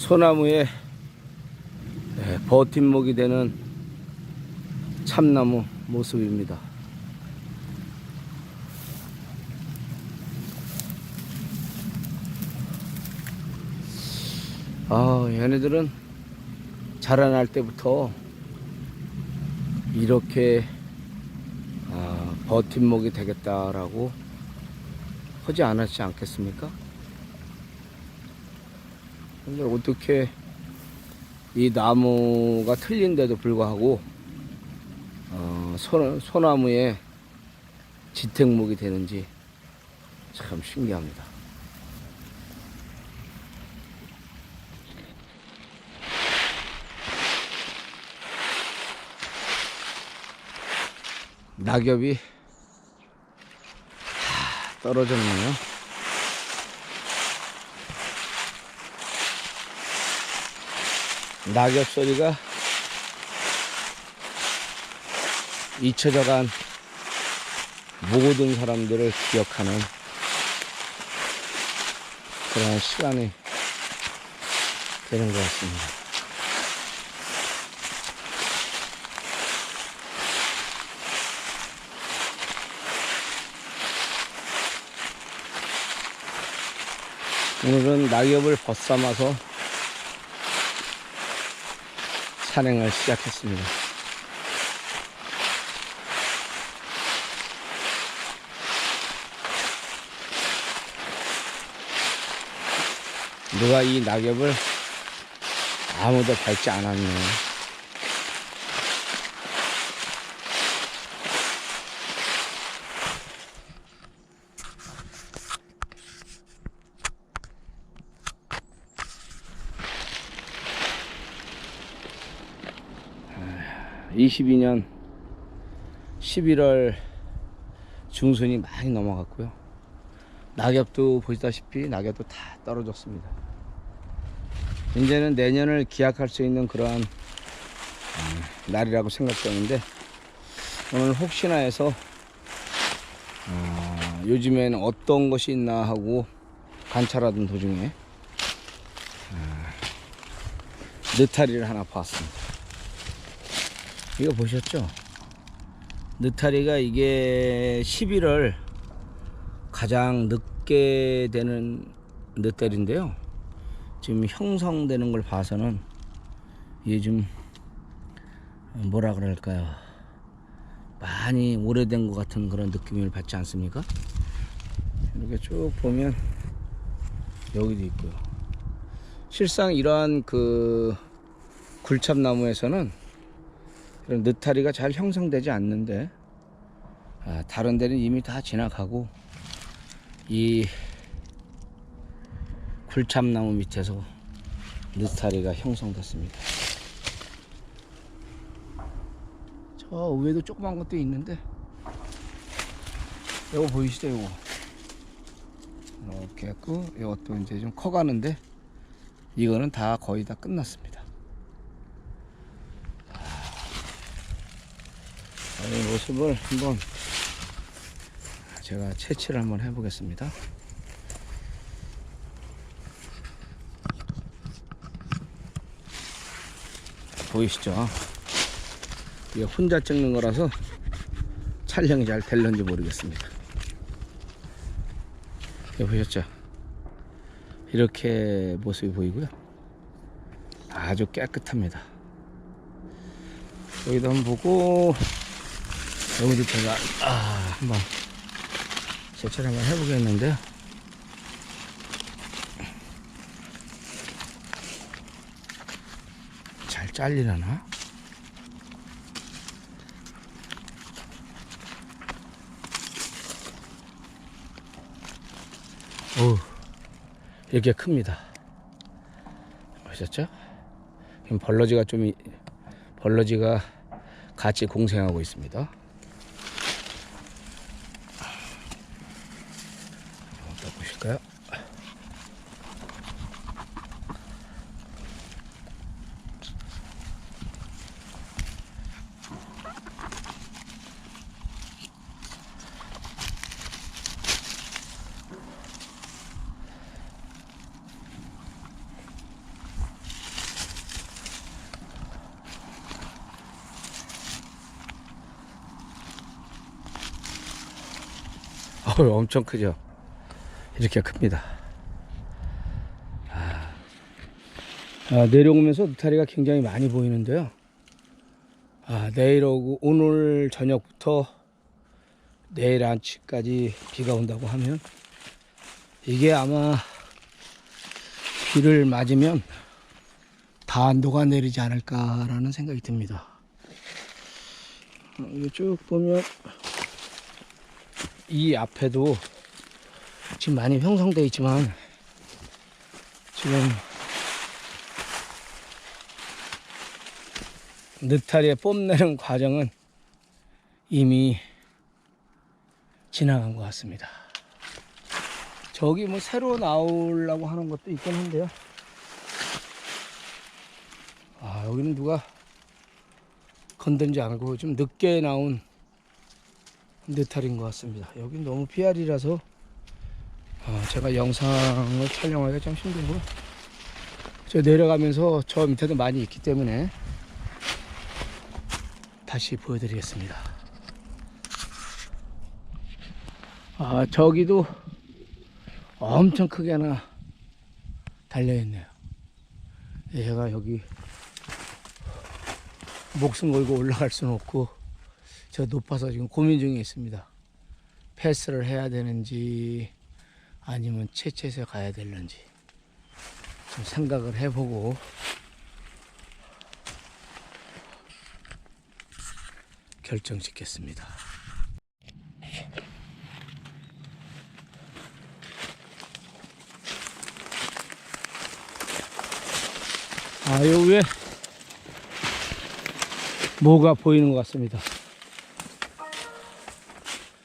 소나무에 네, 버팀목이 되는 참나무 모습입니다. 아, 얘네들은 자라날 때부터 이렇게 아, 버팀목이 되겠다라고 하지 않았지 않겠습니까? 근데 어떻게 이 나무가 틀린데도 불구하고 어, 소, 소나무에 지택목이 되는지 참 신기합니다. 낙엽이 다 떨어졌네요. 낙엽 소리가 잊혀져간 모든 사람들을 기억하는 그런 시간이 되는 것 같습니다. 오늘은 낙엽을 벗삼아서 산행을 시작했습니다. 누가 이 낙엽을 아무도 밟지 않았네. 아, 22년 11월 중순이 많이 넘어갔고요. 낙엽도 보시다시피 낙엽도 다 떨어졌습니다. 이제는 내년을 기약할 수 있는 그러한 음, 날이라고 생각되는데 오늘 혹시나 해서 어, 요즘에는 어떤 것이 있나 하고 관찰하던 도중에 어, 느타리를 하나 봤습니다. 이거 보셨죠? 느타리가 이게 11월 가장 늦게 되는 늦달인데요. 지금 형성되는 걸 봐서는 이게 좀 뭐라 그럴까요? 많이 오래된 것 같은 그런 느낌을 받지 않습니까? 이렇게 쭉 보면 여기도 있고요. 실상 이러한 그 굴참나무에서는 이런 느타리가 잘 형성되지 않는데 아, 다른 데는 이미 다 지나가고 이 굴참나무 밑에서 느타리가 형성됐습니다. 저 위에도 조그만 것도 있는데 이거 보이시죠 이거 이렇게 했고 이것도 이제 좀 커가는데 이거는 다 거의 다 끝났습니다. 이 모습을 한번 제가 채취를 한번 해보겠습니다. 보이시죠? 이게 혼자 찍는 거라서 촬영이 잘 될런지 모르겠습니다. 여기 보셨죠? 이렇게 모습이 보이고요. 아주 깨끗합니다. 여기도 한번 보고 여기도 제가 아, 한번 세차를 한번 해보겠는데요. 잘 잘리려나? 오, 이렇게 큽니다. 보셨죠? 벌러지가 좀 이- 벌러지가 같이 공생하고 있습니다. 볼까요? 엄청 크죠? 이렇게 큽니다. 아, 아, 내려오면서 느타리가 굉장히 많이 보이는데요. 아, 내일 오고, 오늘 저녁부터 내일 아침까지 비가 온다고 하면 이게 아마 비를 맞으면 다 녹아내리지 않을까라는 생각이 듭니다. 어, 이쭉 보면 이 앞에도 지금 많이 형성되어 있지만 지금 느타리에 뽐내는 과정은 이미 지나간 것 같습니다. 저기 뭐 새로 나오려고 하는 것도 있긴 한데요. 아, 여기는 누가 건든지 않고 좀 늦게 나온 느탈인 것 같습니다. 여긴 너무 PR이라서 어, 제가 영상을 촬영하기가 좀 힘들고 저 내려가면서 저 밑에도 많이 있기 때문에 다시 보여드리겠습니다. 아 저기도 엄청 크게 하나 달려있네요. 얘가 여기 목숨 걸고 올라갈 수는 없고 저 높아서 지금 고민 중에 있습니다. 패스를 해야 되는지 아니면 채채에서 가야 되는지 좀 생각을 해보고 결정 짓겠습니다. 아, 요 위에 뭐가 보이는 것 같습니다.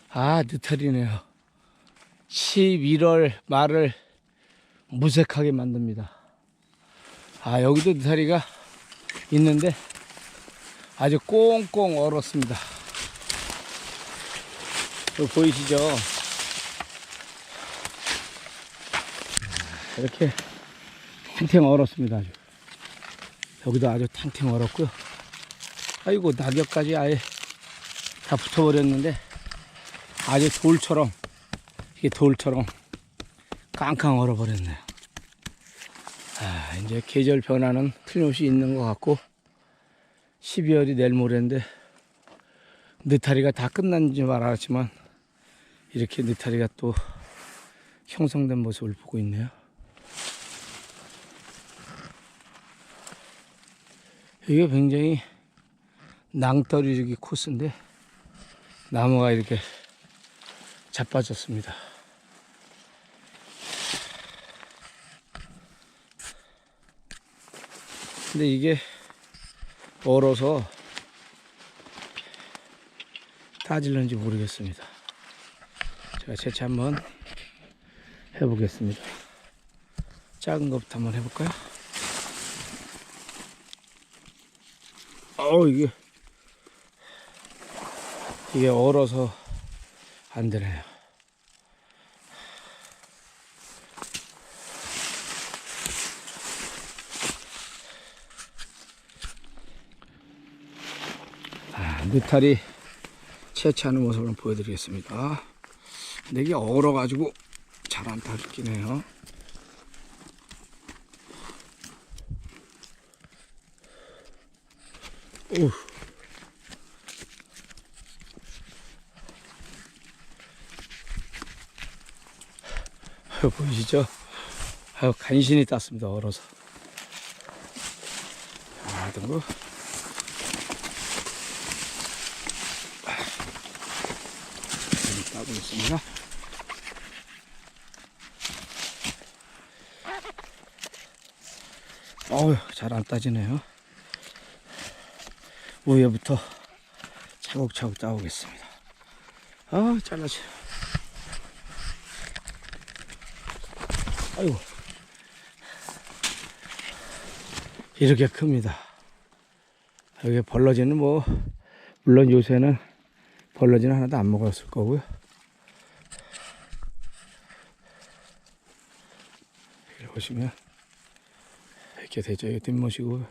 아, 느타리네요. 11월 말을 무색하게 만듭니다. 아, 여기도 느타리가 있는데 아주 꽁꽁 얼었습니다. 보이시죠? 이렇게 탱탱 얼었습니다. 아주. 여기도 아주 탱탱 얼었고요. 아이고, 낙엽까지 아예 다 붙어버렸는데 아주 돌처럼 이게 돌처럼 깡깡 얼어버렸네요. 아, 이제 계절 변화는 틀림없이 있는 것 같고 12월이 내일 모레인데 느타리가 다 끝난 줄 알았지만 이렇게 느타리가 또 형성된 모습을 보고 있네요. 이게 굉장히 낭떠러지기 코스인데 나무가 이렇게 자빠졌습니다. 근데 이게 얼어서 따질는지 모르겠습니다. 제가 채취 한번 해보겠습니다. 작은 것부터 한번 해볼까요? 어우 이게 이게 얼어서 안 되네요. 아, 느타리 채취하는 모습을 보여드리겠습니다. 근데 이게 얼어가지고 잘 안 타긴 해요. 오. 아유, 보이시죠? 아유, 간신히 땄습니다, 얼어서. 아, 등고. 따고 있습니다. 어우, 잘 안 따지네요. 위에부터 차곡차곡 따오겠습니다. 아, 잘라져. 아이고. 이렇게 큽니다. 여기 벌러지는 뭐, 물론 요새는 벌러지는 하나도 안 먹었을 거고요. 여기 보시면, 이렇게 되죠. 이 뒷모시고,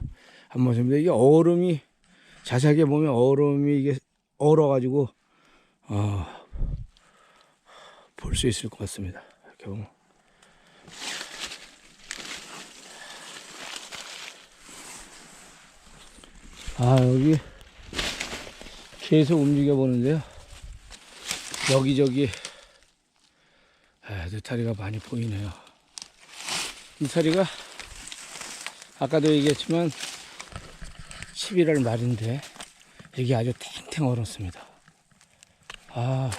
앞모습인데, 이게 얼음이, 자세하게 보면 얼음이 이게 얼어가지고, 어, 볼 수 있을 것 같습니다. 이렇게 보면. 아 여기 계속 움직여 보는데요. 여기저기 아, 느타리가 많이 보이네요. 느타리가 아까도 얘기했지만 11월 말인데 이게 아주 탱탱 얼었습니다. 아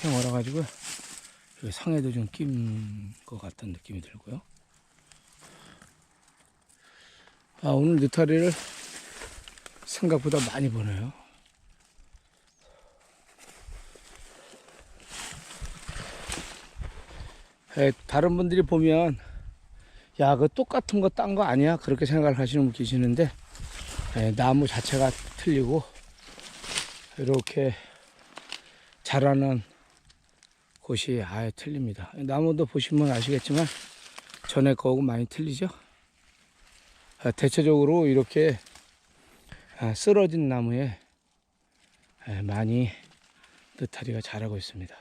탱탱 얼어가지고 여기 상에도 좀 낀 것 같은 느낌이 들고요. 아 오늘 느타리를 생각보다 많이 보네요. 에, 다른 분들이 보면 야, 그 똑같은 거 딴 거 아니야? 그렇게 생각을 하시는 분 계시는데 에, 나무 자체가 틀리고 이렇게 자라는 곳이 아예 틀립니다. 나무도 보시면 아시겠지만 전에 거하고 많이 틀리죠? 아, 대체적으로 이렇게 아, 쓰러진 나무에 에, 많이 느타리가 자라고 있습니다.